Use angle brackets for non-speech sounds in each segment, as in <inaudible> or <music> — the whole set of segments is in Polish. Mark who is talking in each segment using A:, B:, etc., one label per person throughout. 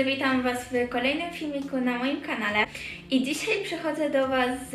A: drodzy, witam Was w kolejnym filmiku na moim kanale. I dzisiaj przychodzę do Was z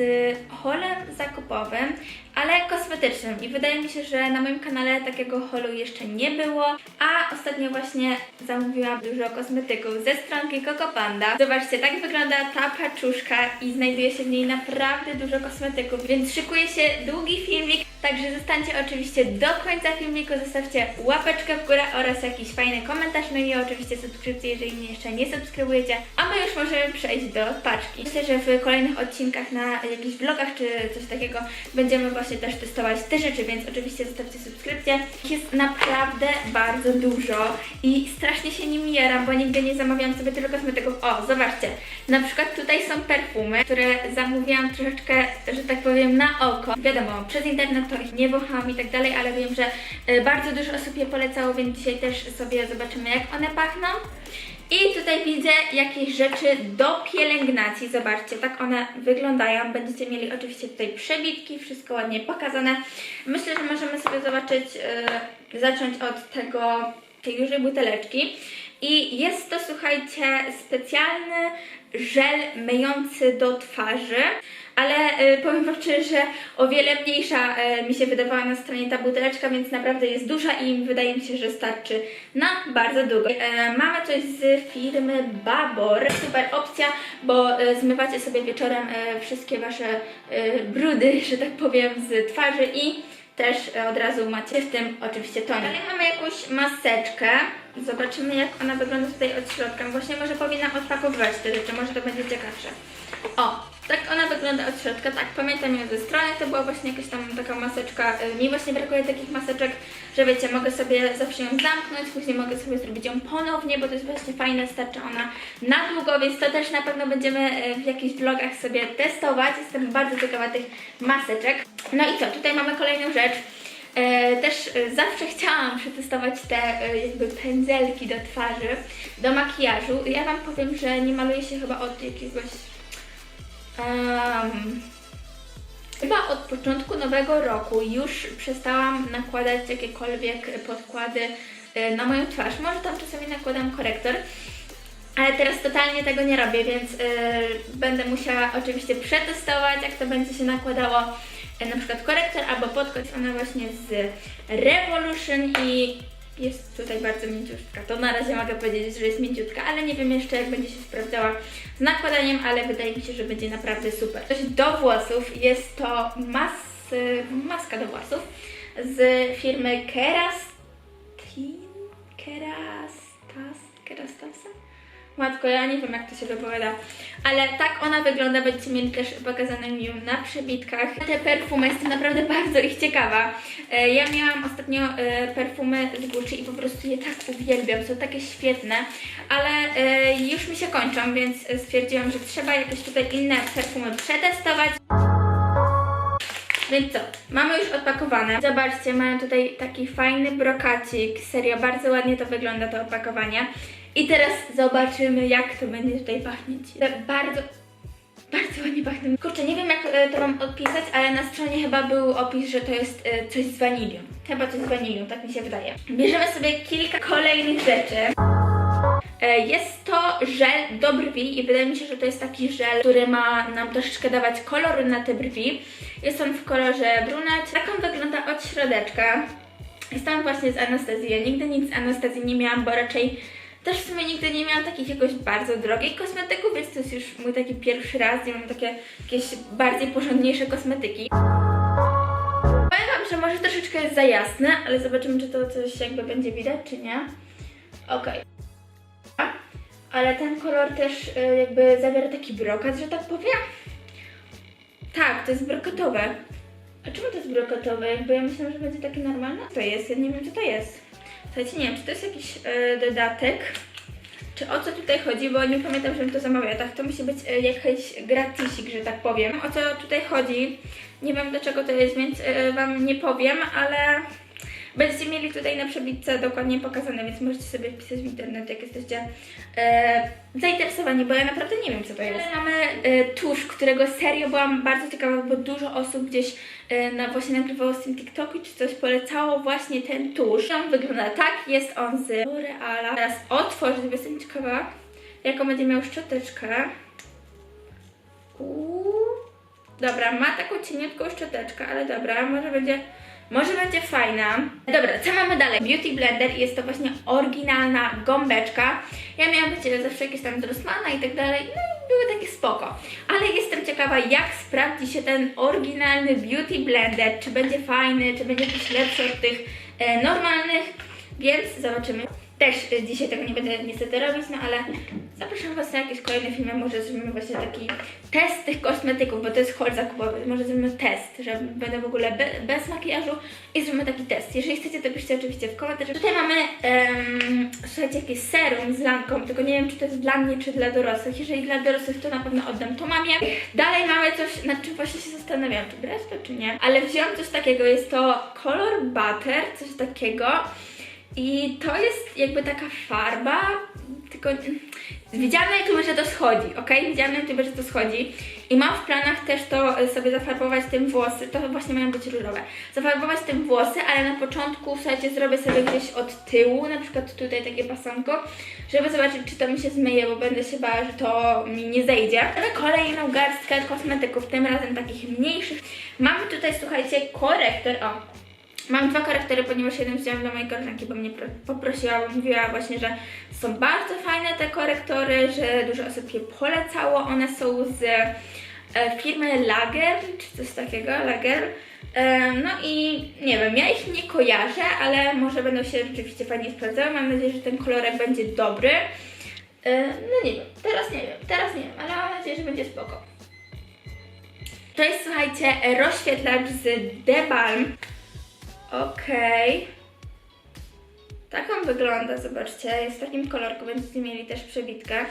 A: haulem zakupowym, ale kosmetycznym. I wydaje mi się, że na moim kanale takiego haulu jeszcze nie było, a ostatnio właśnie zamówiłam dużo kosmetyków ze stronki Coco Panda. Zobaczcie, tak wygląda ta paczuszka i znajduje się w niej naprawdę dużo kosmetyków, więc szykuje się długi filmik, także zostańcie oczywiście do końca filmiku, zostawcie łapeczkę w górę oraz jakiś fajny komentarz, no i oczywiście subskrypcję, jeżeli mnie jeszcze nie subskrybujecie, a my już możemy przejść do paczki. Myślę, że w kolejnych odcinkach na jakichś vlogach czy coś takiego będziemy właśnie też testować te rzeczy, więc oczywiście zostawcie subskrypcję. Jest naprawdę bardzo dużo i strasznie się nimi jaram, bo nigdy nie zamawiałam sobie tylko kosmetyków. O, zobaczcie, na przykład tutaj są perfumy, które zamówiłam troszeczkę, że tak powiem, na oko. Wiadomo, przez internet to ich nie wąchałam i tak dalej, ale wiem, że y, bardzo dużo osób je polecało, więc dzisiaj też sobie zobaczymy, jak one pachną. I tutaj widzę jakieś rzeczy do pielęgnacji. Zobaczcie, tak one wyglądają. Będziecie mieli oczywiście tutaj przebitki, wszystko ładnie pokazane. Myślę, że możemy sobie zobaczyć, yy, zacząć od tego, tej dużej buteleczki. I jest to, słuchajcie, specjalny żel myjący do twarzy, ale y, powiem Wam szczerze, że o wiele mniejsza y, mi się wydawała na stronie ta buteleczka, więc naprawdę jest duża i wydaje mi się, że starczy na bardzo długo. Y, mamy coś z firmy Babor. Super opcja, bo zmywacie sobie wieczorem wszystkie Wasze brudy, <laughs> że tak powiem, z twarzy i też e, od razu macie w tym oczywiście tonik. Dalej mamy jakąś maseczkę. Zobaczymy jak ona wygląda tutaj od środka. Właśnie może powinnam odpakowywać te rzeczy, może to będzie ciekawsze. O, tak ona wygląda od środka, tak pamiętam ją ze strony, to była właśnie jakaś tam taka maseczka. Y, Mi właśnie brakuje takich maseczek, że wiecie, mogę sobie zawsze ją zamknąć, później mogę sobie zrobić ją ponownie, bo to jest właśnie fajne, starcza ona na długo, więc to też na pewno będziemy y, w jakichś vlogach sobie testować. Jestem bardzo ciekawa tych maseczek. No i co, tutaj mamy kolejną rzecz. E, też e, zawsze chciałam przetestować te e, jakby pędzelki do twarzy, do makijażu. Ja Wam powiem, że nie maluję się chyba od jakiegoś... em, chyba od początku nowego roku już przestałam nakładać jakiekolwiek podkłady e, na moją twarz. Może tam czasami nakładam korektor, ale teraz totalnie tego nie robię, więc y, będę musiała oczywiście przetestować, jak to będzie się nakładało y, na przykład korektor albo podkład. Ona właśnie z Revolution i jest tutaj bardzo mięciutka. To na razie mogę powiedzieć, że jest mięciutka, ale nie wiem jeszcze jak będzie się sprawdzała z nakładaniem, ale wydaje mi się, że będzie naprawdę super. Coś do włosów jest to mas, maska do włosów z firmy Kerastin, Kerastas, Kerastasa? Matko, ja nie wiem jak to się wypowiada, ale tak ona wygląda, będziecie mieli też pokazane mi ją na przebitkach. Te perfumy, jestem naprawdę <laughs> bardzo ich ciekawa. E, Ja miałam ostatnio e, perfumy z Gucci i po prostu je tak uwielbiam, są takie świetne, ale e, już mi się kończą, więc stwierdziłam, że trzeba jakieś tutaj inne perfumy przetestować. Więc co, mamy już odpakowane. Zobaczcie, mają tutaj taki fajny brokacik. Serio, bardzo ładnie to wygląda, to opakowanie. I teraz zobaczymy, jak to będzie tutaj pachnieć. To Bardzo, bardzo ładnie pachnie. Kurczę, nie wiem, jak e, to Wam odpisać, ale na stronie chyba był opis, że to jest e, coś z wanilią. Chyba coś z wanilią, tak mi się wydaje. Bierzemy sobie kilka kolejnych rzeczy. E, Jest to żel do brwi i wydaje mi się, że to jest taki żel, który ma nam troszeczkę dawać kolor na te brwi. Jest on w kolorze brunet. Tak on wygląda od środeczka. Jestem właśnie z Anastazji. Ja nigdy nic z Anastazji nie miałam, bo raczej też w sumie nigdy nie miałam takich jakoś bardzo drogich kosmetyków, więc to jest już mój taki pierwszy raz, gdzie mam takie jakieś bardziej porządniejsze kosmetyki. Powiem Wam, że może troszeczkę jest za jasne, ale zobaczymy, czy to coś jakby będzie widać, czy nie. Okej. Ale ten kolor też y, jakby zawiera taki brokat, że tak powiem. Tak, to jest brokatowe. A czemu to jest brokatowe? Jakby ja myślałam, że będzie takie normalne. To jest? Ja nie wiem, co to jest. Słuchajcie, nie wiem, czy to jest jakiś y, dodatek, czy o co tutaj chodzi, bo nie pamiętam, żebym to zamawiała. Tak, to musi być y, jakiś gratisik, że tak powiem. O co tutaj chodzi? Nie wiem, do czego to jest, więc y, Wam nie powiem, ale Będziecie mieli tutaj na przebitce dokładnie pokazane, więc możecie sobie wpisać w internet, jak jesteście e, zainteresowani, bo ja naprawdę nie wiem, co to jest. Mamy e, tusz, którego serio byłam bardzo ciekawa, bo dużo osób gdzieś e, na, właśnie nagrywało z tym TikToku czy coś, polecało właśnie ten tusz. On wygląda tak, jest on z L'Oreala. Teraz otworzę, bo jestem ciekawa, jaką będzie miał szczoteczkę. Uuu. Dobra, ma taką cieniutką szczoteczkę, ale dobra, może będzie, może będzie fajna. Dobra, co mamy dalej? Beauty Blender jest to właśnie oryginalna gąbeczka. Ja miałam, wiecie, zawsze jakieś tam z i tak dalej, no i były takie spoko. Ale jestem ciekawa, jak sprawdzi się ten oryginalny Beauty Blender, czy będzie fajny, czy będzie jakiś lepszy od tych e, normalnych, więc zobaczymy. Też dzisiaj tego nie będę niestety robić, no ale zapraszam Was na jakieś kolejne filmy, może zrobimy właśnie taki test tych kosmetyków, bo to jest haul zakupowy, może zrobimy test, że będę w ogóle be, bez makijażu i zrobimy taki test. Jeżeli chcecie, to piszcie oczywiście w komentarzach. Tutaj mamy, em, słuchajcie, jakieś serum z lanką, tylko nie wiem, czy to jest dla mnie, czy dla dorosłych. Jeżeli dla dorosłych, to na pewno oddam to mamie. Dalej mamy coś, nad czym właśnie się zastanawiałam, czy brać to, czy nie, ale wziąłam coś takiego, jest to Color Butter, coś takiego. I to jest jakby taka farba, tylko widziałam na YouTube, że to schodzi, ok? Widziałam na YouTube, że to schodzi i mam w planach też to sobie zafarbować tym włosy, to właśnie mają być różowe, zafarbować tym włosy, ale na początku, słuchajcie, zrobię sobie gdzieś od tyłu, na przykład tutaj takie pasonko, żeby zobaczyć, czy to mi się zmyje, bo będę się bała, że to mi nie zejdzie. Mamy kolejną garstkę kosmetyków, tym razem takich mniejszych. Mamy tutaj, słuchajcie, korektor, o, Mam dwa korektory, ponieważ jeden wziąłem dla mojej koleżanki, bo mnie pro- poprosiła, bo mówiła właśnie, że są bardzo fajne te korektory, że dużo osób je polecało. One są z e, firmy Lager, czy coś takiego, Lager. E, no i nie wiem, ja ich nie kojarzę, ale może będą się rzeczywiście fajnie sprawdzały. Mam nadzieję, że ten kolorek będzie dobry. E, no nie wiem, teraz nie wiem, teraz nie wiem, ale mam nadzieję, że będzie spoko. To jest, słuchajcie, rozświetlacz z The Okej. Tak on wygląda, zobaczcie. Jest w takim kolorku, będziecie mieli też przebitkę.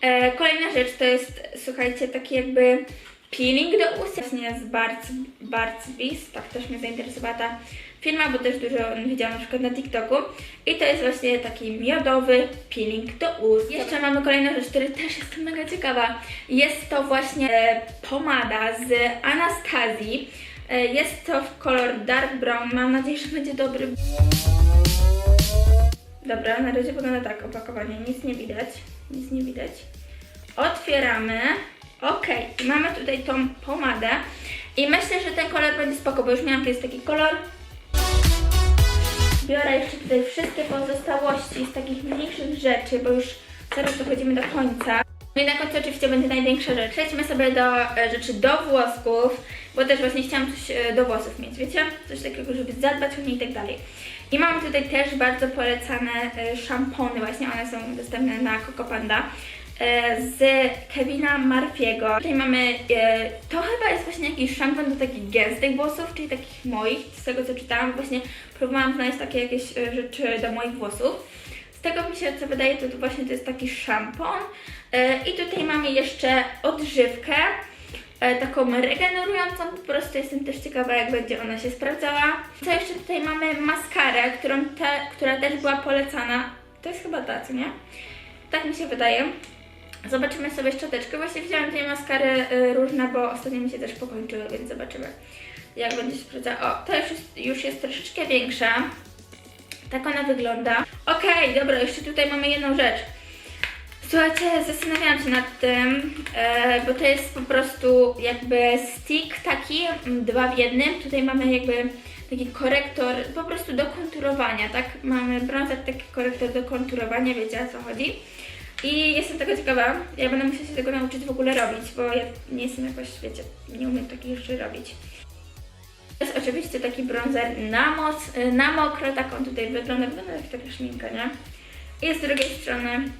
A: E, kolejna rzecz to jest, słuchajcie, taki jakby peeling do ust. Właśnie z Bart's, Bart's tak też mnie zainteresowała ta firma, bo też dużo widziałam na przykład na TikToku. I to jest właśnie taki miodowy peeling do ust. Jeszcze mamy kolejną rzecz, której też jestem mega ciekawa. Jest to właśnie pomada z Anastazji. E, Jest to w kolor dark brown. Mam nadzieję, że będzie dobry. Dobra, na razie wygląda tak opakowanie. Nic nie widać. Nic nie widać. Otwieramy. Ok, mamy tutaj tą pomadę. I myślę, że ten kolor będzie spoko, bo już miałam kiedyś taki kolor. Biorę jeszcze tutaj wszystkie pozostałości z takich mniejszych rzeczy, bo już zaraz dochodzimy do końca. No i na końcu oczywiście będzie największa rzecz. Przejdźmy sobie do e, rzeczy do włosków, bo też właśnie chciałam coś e, do włosów mieć, wiecie? Coś takiego, żeby zadbać o nie i tak dalej. I mam tutaj też bardzo polecane e, szampony, właśnie one są dostępne na Coco Panda z Kevina Marfiego. Tutaj mamy, to chyba jest właśnie jakiś szampon do takich gęstych włosów, czyli takich moich, z tego co czytałam, właśnie próbowałam znaleźć takie jakieś rzeczy do moich włosów. Z tego mi się co wydaje, to, to właśnie to jest taki szampon. E, I tutaj mamy jeszcze odżywkę, e, taką regenerującą, po prostu jestem też ciekawa jak będzie ona się sprawdzała. Co jeszcze tutaj mamy maskarę, którą te, która też była polecana. To jest chyba ta, co nie? Tak mi się wydaje. Zobaczymy sobie szczoteczkę. Właśnie wziąłem tej maskary y, różne, bo ostatnio mi się też pokończyły, więc zobaczymy jak będzie się sprawdzała. O, to już jest, już jest troszeczkę większa. Tak ona wygląda. Okej, dobra, jeszcze tutaj mamy jedną rzecz. Słuchajcie, zastanawiałam się nad tym, e, bo to jest po prostu jakby stick taki, mm, dwa w jednym. Tutaj mamy jakby taki korektor po prostu do konturowania, tak? Mamy brązer, taki korektor do konturowania, wiecie o co chodzi. I jestem tego ciekawa, ja będę musiała się tego nauczyć w ogóle robić, bo ja nie jestem jakoś, wiecie, nie umiem takich rzeczy robić. To jest oczywiście taki bronzer na moc, na mokro, tak on tutaj wygląda, wygląda jak taka szminka, nie? I z drugiej strony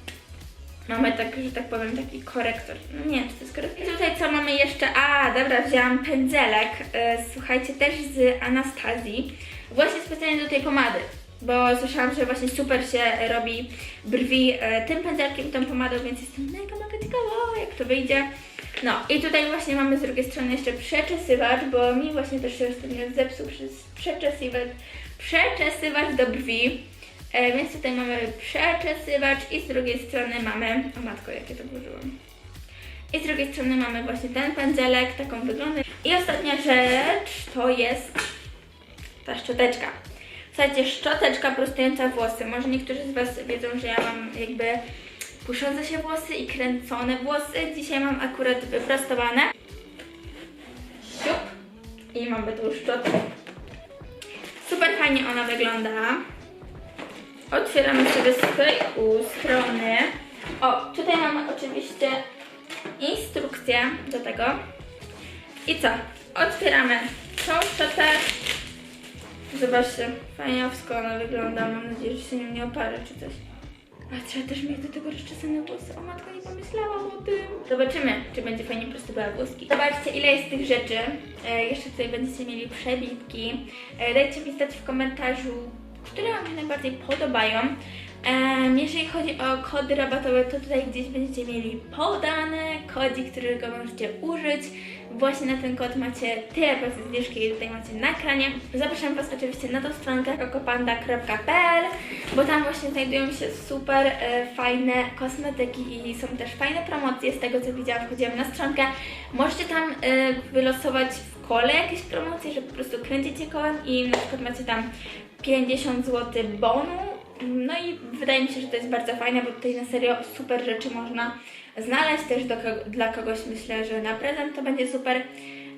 A: mamy tak, że tak powiem, taki korektor. No nie czy to jest korektor. I tutaj co mamy jeszcze? A, dobra, wzięłam pędzelek, y, słuchajcie, też z Anastazji, właśnie specjalnie do tej pomady. Bo słyszałam, że właśnie super się robi brwi e, tym pędzelkiem, tą pomadą, więc jestem mega, mega ciekawa, jak to wyjdzie. No i tutaj właśnie mamy z drugiej strony jeszcze przeczesywacz, bo mi właśnie też się ostatnio zepsuł przez przeczesywacz, przeczesywacz do brwi. E, więc tutaj mamy przeczesywacz i z drugiej strony mamy, o matko jakie to włożyłam. I z drugiej strony mamy właśnie ten pędzelek, taką wygląda. I ostatnia rzecz to jest ta szczoteczka. Słuchajcie, szczoteczka prostująca włosy. Może niektórzy z Was wiedzą, że ja mam jakby puszące się włosy i kręcone włosy. Dzisiaj mam akurat wyprostowane. Siup. I mamy tu szczotkę. Super fajnie ona wygląda. Otwieramy sobie z tej strony. O, tutaj mamy oczywiście instrukcję do tego. I co? Otwieramy tą szczotę. Zobaczcie, fajniowsko ona wygląda. Mam nadzieję, że się nią nie oparzy czy coś. A trzeba też mieć do tego rozczesane włosy. O matko, nie pomyślałam o tym. Zobaczymy, czy będzie fajnie prostowała włoski. Zobaczcie, ile jest tych rzeczy. E, jeszcze tutaj będziecie mieli przebitki. E, dajcie mi znać w komentarzu, które Wam się najbardziej podobają. Jeżeli chodzi o kody rabatowe, to tutaj gdzieś będziecie mieli podane kodzik, którego możecie użyć. Właśnie na ten kod macie tyle procent zniżki, ile tutaj macie na ekranie. Zapraszam Was oczywiście na tą stronkę kokopanda.pl, bo tam właśnie znajdują się super e, fajne kosmetyki i są też fajne promocje z tego co widziałam, wchodziłam na stronkę. Możecie tam e, wylosować w kole jakieś promocje, że po prostu kręcicie kołem i na przykład macie tam 50 zł bonu. No i wydaje mi się, że to jest bardzo fajne, bo tutaj na serio super rzeczy można znaleźć też do, dla kogoś. Myślę, że na prezent to będzie super.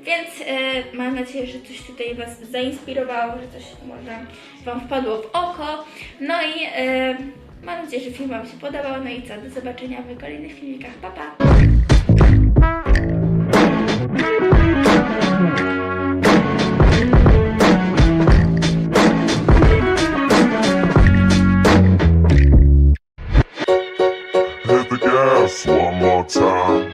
A: Więc e, mam nadzieję, że coś tutaj Was zainspirowało, że coś może Wam wpadło w oko. No i e, mam nadzieję, że film Wam się podobał. No i co, do zobaczenia w kolejnych filmikach. Pa, pa!